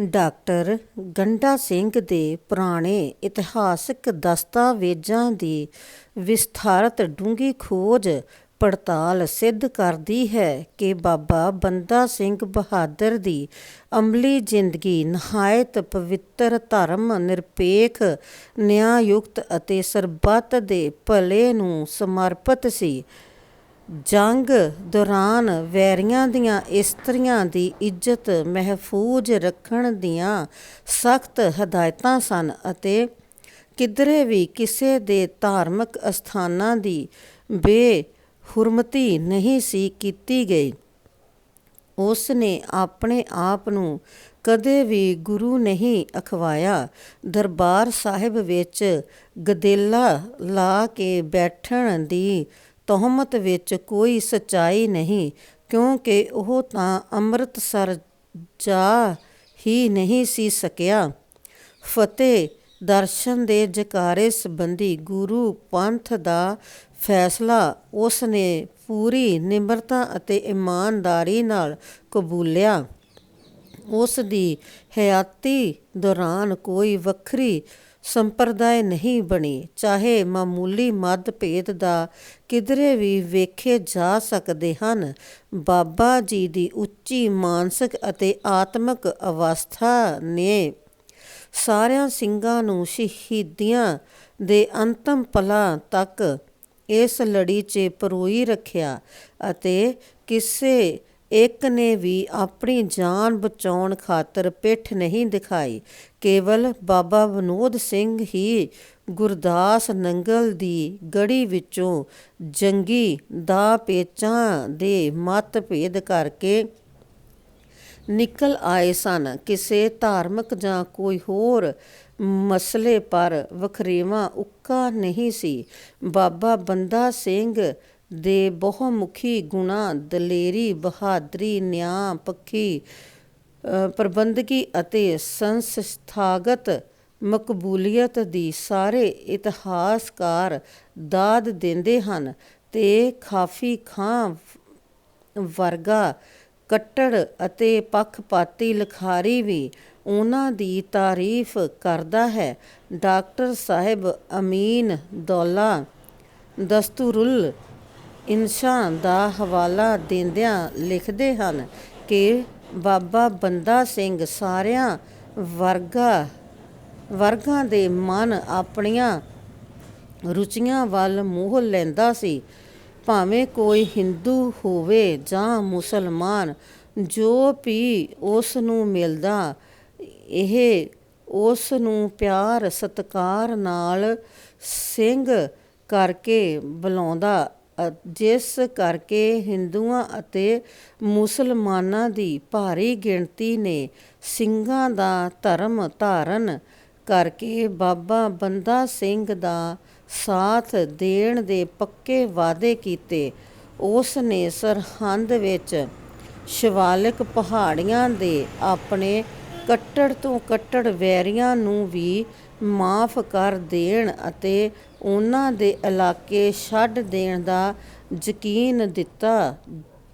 Doctor Ganda Singh ਦੇ ਪੁਰਾਣੇ ਇਤਿਹਾਸਕ ਦਸਤਾਵੇਜ਼ਾਂ ਦੀ ਵਿਸਥਾਰਤ ਡੂੰਘੀ ਖੋਜ ਪੜਤਾਲ ਸਿੱਧ ਕਰਦੀ ਹੈ ਕਿ ਬਾਬਾ ਬੰਦਾ ਸਿੰਘ ਬਹਾਦਰ ਦੀ ਅਮਲੀ ਜ਼ਿੰਦਗੀ ਨਹਾਇਤ ਪਵਿੱਤਰ ਧਰਮ ਨਿਰਪੇਖ ਨਿਆਂਯੁਕਤ ਅਤੇ ਸਰਬੱਤ ਦੇ ਭਲੇ ਨੂੰ ਸਮਰਪਿਤ ਸੀ। ਜੰਗ ਦੌਰਾਨ ਵੈਰੀਆਂ ਦੀਆਂ ਇਸਤਰੀਆਂ ਦੀ ਇੱਜ਼ਤ ਮਹਿਫੂਜ਼ ਰੱਖਣ ਦੀਆਂ ਸਖਤ ਹਦਾਇਤਾਂ ਸਨ ਅਤੇ ਕਿਧਰੇ ਵੀ ਕਿਸੇ ਦੇ ਧਾਰਮਿਕ ਅਸਥਾਨਾਂ ਦੀ ਬੇਹੁਰਮਤੀ ਨਹੀਂ ਸੀ ਕੀਤੀ ਗਈ। ਉਸ ਨੇ ਆਪਣੇ ਆਪ ਨੂੰ ਕਦੇ ਵੀ ਗੁਰੂ ਨਹੀਂ ਅਖਵਾਇਆ। ਦਰਬਾਰ ਸਾਹਿਬ ਵਿੱਚ ਗਦੇਲਾ ਲਾ ਕੇ ਬੈਠਣ ਦੀ ਤੌਹਮਤ ਵਿੱਚ ਕੋਈ ਸੱਚਾਈ ਨਹੀਂ, ਕਿਉਂਕਿ ਉਹ ਤਾਂ ਅੰਮ੍ਰਿਤਸਰ ਜਾ ਹੀ ਨਹੀਂ ਸੀ ਸਕਿਆ। ਫਤਿਹ, ਦਰਸ਼ਨ ਦੇ ਜਕਾਰੇ ਸੰਬੰਧੀ ਗੁਰੂ ਪੰਥ ਦਾ ਫੈਸਲਾ ਉਸ ਨੇ ਪੂਰੀ ਨਿਮਰਤਾ ਅਤੇ ਇਮਾਨਦਾਰੀ ਨਾਲ ਕਬੂਲਿਆ। ਉਸ ਦੀ ਹਯਾਤੀ ਦੌਰਾਨ ਕੋਈ ਵੱਖਰੀ ਸੰਪਰਦਾਇ ਨਹੀਂ ਬਣੀ। ਚਾਹੇ ਮਾਮੂਲੀ ਮਤਭੇਦ ਦਾ ਕਿਧਰੇ ਵੀ ਵੇਖੇ ਜਾ ਸਕਦੇ ਹਨ, ਬਾਬਾ ਜੀ ਦੀ ਉੱਚੀ ਮਾਨਸਿਕ ਅਤੇ ਆਤਮਿਕ ਅਵਸਥਾ ਨੇ ਸਾਰਿਆਂ ਸਿੰਘਾਂ ਨੂੰ ਸ਼ਹੀਦੀਆਂ ਦੇ ਅੰਤਮ ਪਲਾਂ ਤੱਕ ਇਸ ਲੜੀ 'ਚ ਪਰੋਈ ਰੱਖਿਆ ਅਤੇ ਕਿਸੇ ਇੱਕ ਨੇ ਵੀ ਆਪਣੀ ਜਾਨ ਬਚਾਉਣ ਖਾਤਰ ਪਿੱਠ ਨਹੀਂ ਦਿਖਾਈ। ਕੇਵਲ ਬਾਬਾ ਵਿਨੋਦ ਸਿੰਘ ਹੀ ਗੁਰਦਾਸ ਨੰਗਲ ਦੀ ਗੜੀ ਵਿੱਚੋਂ ਜੰਗੀ ਦਾ ਪੇਚਾਂ ਦੇ ਮਤਭੇਦ ਕਰਕੇ ਨਿਕਲ ਆਏ ਸਨ। ਕਿਸੇ ਧਾਰਮਿਕ ਜਾਂ ਕੋਈ ਹੋਰ ਮਸਲੇ ਪਰ ਵਖਰੇਵਾ ਉੱਕਾ ਨਹੀਂ ਸੀ। ਬਾਬਾ ਬੰਦਾ ਸਿੰਘ ਦੇ ਬਹੁਮੁਖੀ ਗੁਣਾਂ, ਦਲੇਰੀ, ਬਹਾਦਰੀ, ਨਿਆਂ, ਪੱਖੀ ਪ੍ਰਬੰਧਕੀ ਅਤੇ ਸੰਸਥਾਗਤ ਮਕਬੂਲੀਅਤ ਦੀ ਸਾਰੇ ਇਤਿਹਾਸਕਾਰ ਦਾਦ ਦਿੰਦੇ ਹਨ ਤੇ ਖਾਫੀ ਖਾਂ ਵਰਗਾ ਕੱਟੜ ਅਤੇ ਪੱਖਪਾਤੀ ਲਿਖਾਰੀ ਵੀ ਉਹਨਾਂ ਦੀ ਤਾਰੀਫ ਕਰਦਾ ਹੈ। ਡਾਕਟਰ ਸਾਹਿਬ ਅਮੀਨ ਦੌਲਾ ਦਸਤੂਰੁਲ ਇੰਸ਼ਾਂ ਦਾ ਹਵਾਲਾ ਦਿੰਦਿਆਂ ਲਿਖਦੇ ਹਨ ਕਿ ਬਾਬਾ ਬੰਦਾ ਸਿੰਘ ਸਾਰਿਆਂ ਵਰਗਾ, ਵਰਗਾਂ ਦੇ ਮਨ ਆਪਣੀਆਂ ਰੁਚੀਆਂ ਵੱਲ ਮੋਹ ਲੈਂਦਾ ਸੀ। ਭਾਵੇਂ ਕੋਈ ਹਿੰਦੂ ਹੋਵੇ ਜਾਂ ਮੁਸਲਮਾਨ, ਜੋ ਵੀ ਉਸ ਨੂੰ ਮਿਲਦਾ, ਇਹ ਉਸ ਨੂੰ ਪਿਆਰ, ਸਤਕਾਰ ਨਾਲ ਸਿੰਘ ਕਰਕੇ ਬੁਲਾਉਂਦਾ ਜਿਸ ਕਰਕੇ ਹਿੰਦੂਆਂ ਅਤੇ ਮੁਸਲਮਾਨਾਂ ਦੀ ਭਾਰੀ ਗਿਣਤੀ ਨੇ ਸਿੰਘਾਂ ਦਾ ਧਰਮ ਧਾਰਨ ਕਰਕੇ ਬਾਬਾ ਬੰਦਾ ਸਿੰਘ ਦਾ ਸਾਥ ਦੇਣ ਦੇ ਪੱਕੇ ਵਾਅਦੇ ਕੀਤੇ। ਉਸ ਨੇ ਸਰਹੰਦ ਵਿੱਚ ਸ਼ਿਵਾਲਿਕ ਪਹਾੜੀਆਂ ਦੇ ਆਪਣੇ ਕੱਟੜ ਤੋਂ ਕੱਟੜ ਵੈਰੀਆਂ ਨੂੰ ਵੀ ਮਾਫ ਕਰ ਦੇਣ ਅਤੇ ਉਹਨਾਂ ਦੇ ਇਲਾਕੇ ਛੱਡ ਦੇਣ ਦਾ ਯਕੀਨ ਦਿੱਤਾ,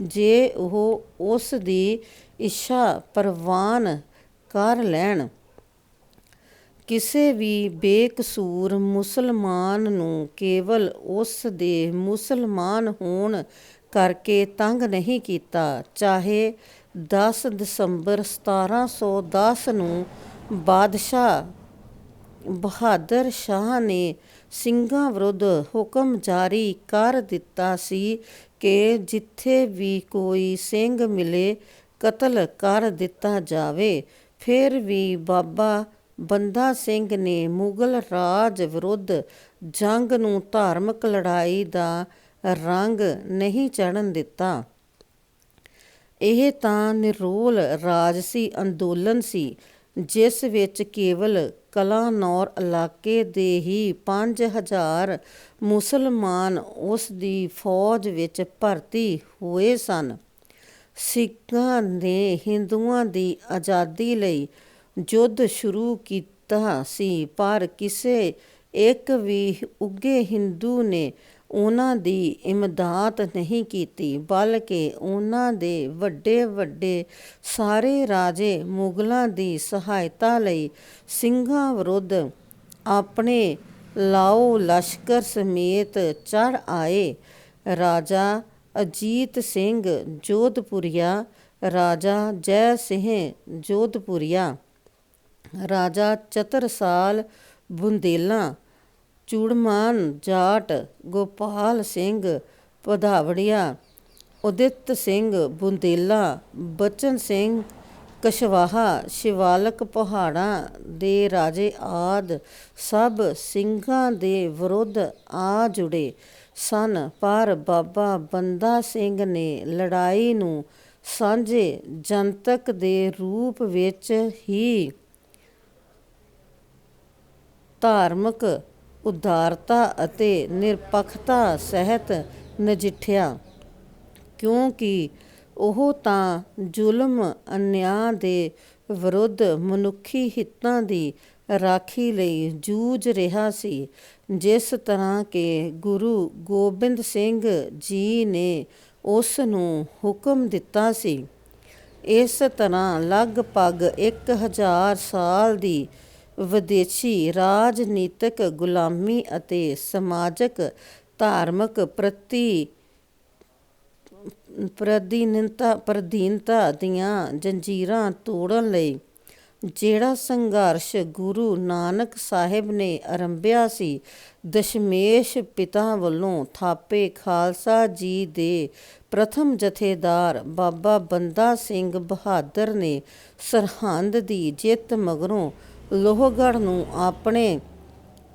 ਜੇ ਉਹ ਉਸ ਦੀ ਇੱਛਾ ਪ੍ਰਵਾਨ ਕਰ ਲੈਣ। ਕਿਸੇ ਵੀ ਬੇਕਸੂਰ ਮੁਸਲਮਾਨ ਨੂੰ ਕੇਵਲ ਉਸ ਦੇ ਮੁਸਲਮਾਨ ਹੋਣ ਕਰਕੇ ਤੰਗ ਨਹੀਂ ਕੀਤਾ, ਚਾਹੇ 10 ਦਸੰਬਰ 1710 ਨੂੰ ਬਾਦਸ਼ਾਹ ਬਹਾਦਰ ਸ਼ਾਹ ਨੇ ਸਿੰਘਾਂ ਵਿਰੁੱਧ ਹੁਕਮ ਜਾਰੀ ਕਰ ਦਿੱਤਾ ਸੀ ਕਿ ਜਿੱਥੇ ਵੀ ਕੋਈ ਸਿੰਘ ਮਿਲੇ, ਕਤਲ ਕਰ ਦਿੱਤਾ ਜਾਵੇ। ਫਿਰ ਵੀ ਬਾਬਾ ਬੰਦਾ ਸਿੰਘ ਨੇ ਮੁਗਲ ਰਾਜ ਵਿਰੁੱਧ ਜੰਗ ਨੂੰ ਧਾਰਮਿਕ ਲੜਾਈ ਦਾ ਰੰਗ ਨਹੀਂ ਚੜਨ ਦਿੱਤਾ। ਇਹ ਤਾਂ ਨਿਰੋਲ ਰਾਜਸੀ ਅੰਦੋਲਨ ਸੀ। ਜਿਸ ਵਿੱਚ ਕੇਵਲ ਕਲਾਨੌਰ ਇਲਾਕੇ ਦੇ ਹੀ 5000 ਮੁਸਲਮਾਨ ਉਸ ਦੀ ਫੌਜ ਵਿੱਚ ਭਰਤੀ ਹੋਏ ਸਨ। ਸਿੱਖਾਂ ਨੇ ਹਿੰਦੂਆਂ ਦੀ ਆਜ਼ਾਦੀ ਲਈ ਯੁੱਧ ਸ਼ੁਰੂ ਕੀਤਾ ਸੀ, ਪਰ ਕਿਸੇ ਇੱਕ ਵੀ ਉੱਗੇ ਹਿੰਦੂ ਨੇ ਉਹਨਾਂ ਦੀ ਇਮਦਾਦ ਨਹੀਂ ਕੀਤੀ, ਬਲਕਿ ਉਹਨਾਂ ਦੇ ਵੱਡੇ ਵੱਡੇ ਸਾਰੇ ਰਾਜੇ ਮੁਗਲਾਂ ਦੀ ਸਹਾਇਤਾ ਲਈ ਸਿੰਘਾਂ ਵਿਰੁੱਧ ਆਪਣੇ ਲਾਓ ਲਸ਼ਕਰ ਸਮੇਤ ਚੜ ਆਏ। ਰਾਜਾ ਅਜੀਤ ਸਿੰਘ ਜੋਧਪੁਰੀਆ, ਰਾਜਾ ਜੈ ਸਿੰਘ ਜੋਧਪੁਰੀਆ, ਰਾਜਾ ਚਤਰਸਾਲ ਬੁੰਦੇਲਾ ਚੂੜਮਾਨ, ਜਾਟ, ਗੋਪਾਲ ਸਿੰਘ ਭਦਾਵੜੀਆ ਉਦਿਤ ਸਿੰਘ, ਬੁੰਦੇਲਾ, ਬਚਨ ਸਿੰਘ, ਕਸ਼ਵਾਹਾ, ਸ਼ਿਵਾਲਕ ਪਹਾੜਾਂ ਦੇ ਰਾਜੇ ਆਦ ਸਭ ਸਿੰਘਾਂ ਦੇ ਵਿਰੁੱਧ ਆ ਜੁੜੇ ਸਨ। ਪਰ ਬਾਬਾ ਬੰਦਾ ਸਿੰਘ ਨੇ ਲੜਾਈ ਨੂੰ ਸਾਂਝੇ ਜਨਤਕ ਦੇ ਰੂਪ ਵਿੱਚ ਹੀ ਧਾਰਮਿਕ ਉਦਾਰਤਾ ਅਤੇ ਨਿਰਪੱਖਤਾ ਸਹਿਤ ਨਜਿੱਠਿਆ, ਕਿਉਂਕਿ ਉਹ ਤਾਂ ਜ਼ੁਲਮ ਅਨਿਆਂ ਦੇ ਵਿਰੁੱਧ ਮਨੁੱਖੀ ਹਿੱਤਾਂ ਦੀ ਰਾਖੀ ਲਈ ਜੂਝ ਰਿਹਾ ਸੀ, ਜਿਸ ਤਰ੍ਹਾਂ ਕਿ ਗੁਰੂ ਗੋਬਿੰਦ ਸਿੰਘ ਜੀ ਨੇ ਉਸ ਨੂੰ ਹੁਕਮ ਦਿੱਤਾ ਸੀ। ਇਸ ਤਰ੍ਹਾਂ ਲਗਭਗ 1000 ਸਾਲ ਦੀ ਵਿਦੇਸ਼ੀ ਰਾਜਨੀਤਿਕ ਗੁਲਾਮੀ ਅਤੇ ਸਮਾਜਕ ਧਾਰਮਿਕ ਪ੍ਰਤੀ ਪ੍ਰਦੀਨਤਾ ਪ੍ਰਦੀਨਤਾ ਦੀਆਂ ਜੰਜੀਰਾਂ ਤੋੜਨ ਲਈ ਜਿਹੜਾ ਸੰਘਰਸ਼ ਗੁਰੂ ਨਾਨਕ ਸਾਹਿਬ ਨੇ ਆਰੰਭਿਆ ਸੀ, ਦਸ਼ਮੇਸ਼ ਪਿਤਾ ਵੱਲੋਂ ਥਾਪੇ ਖਾਲਸਾ ਜੀ ਦੇ ਪ੍ਰਥਮ ਜਥੇਦਾਰ ਬਾਬਾ ਬੰਦਾ ਸਿੰਘ ਬਹਾਦਰ ਨੇ ਸਰਹੰਦ ਦੀ ਜਿੱਤ ਮਗਰੋਂ ਲੋਹਗੜ੍ਹ ਨੂੰ ਆਪਣੇ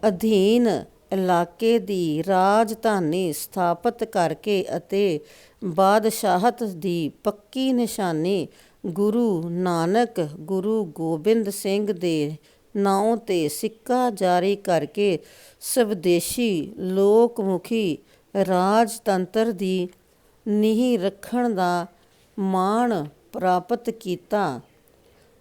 ਅਧੀਨ ਇਲਾਕੇ ਦੀ ਰਾਜਧਾਨੀ ਸਥਾਪਤ ਕਰਕੇ ਅਤੇ ਬਾਦਸ਼ਾਹਤ ਦੀ ਪੱਕੀ ਨਿਸ਼ਾਨੀ ਗੁਰੂ ਨਾਨਕ, ਗੁਰੂ ਗੋਬਿੰਦ ਸਿੰਘ ਦੇ ਨਾਂ ਤੇ ਸਿੱਕਾ ਜਾਰੀ ਕਰਕੇ ਸਵਦੇਸ਼ੀ ਲੋਕਮੁਖੀ ਰਾਜਤੰਤਰ ਦੀ ਨੀਂਹ ਰੱਖਣ ਦਾ ਮਾਣ ਪ੍ਰਾਪਤ ਕੀਤਾ।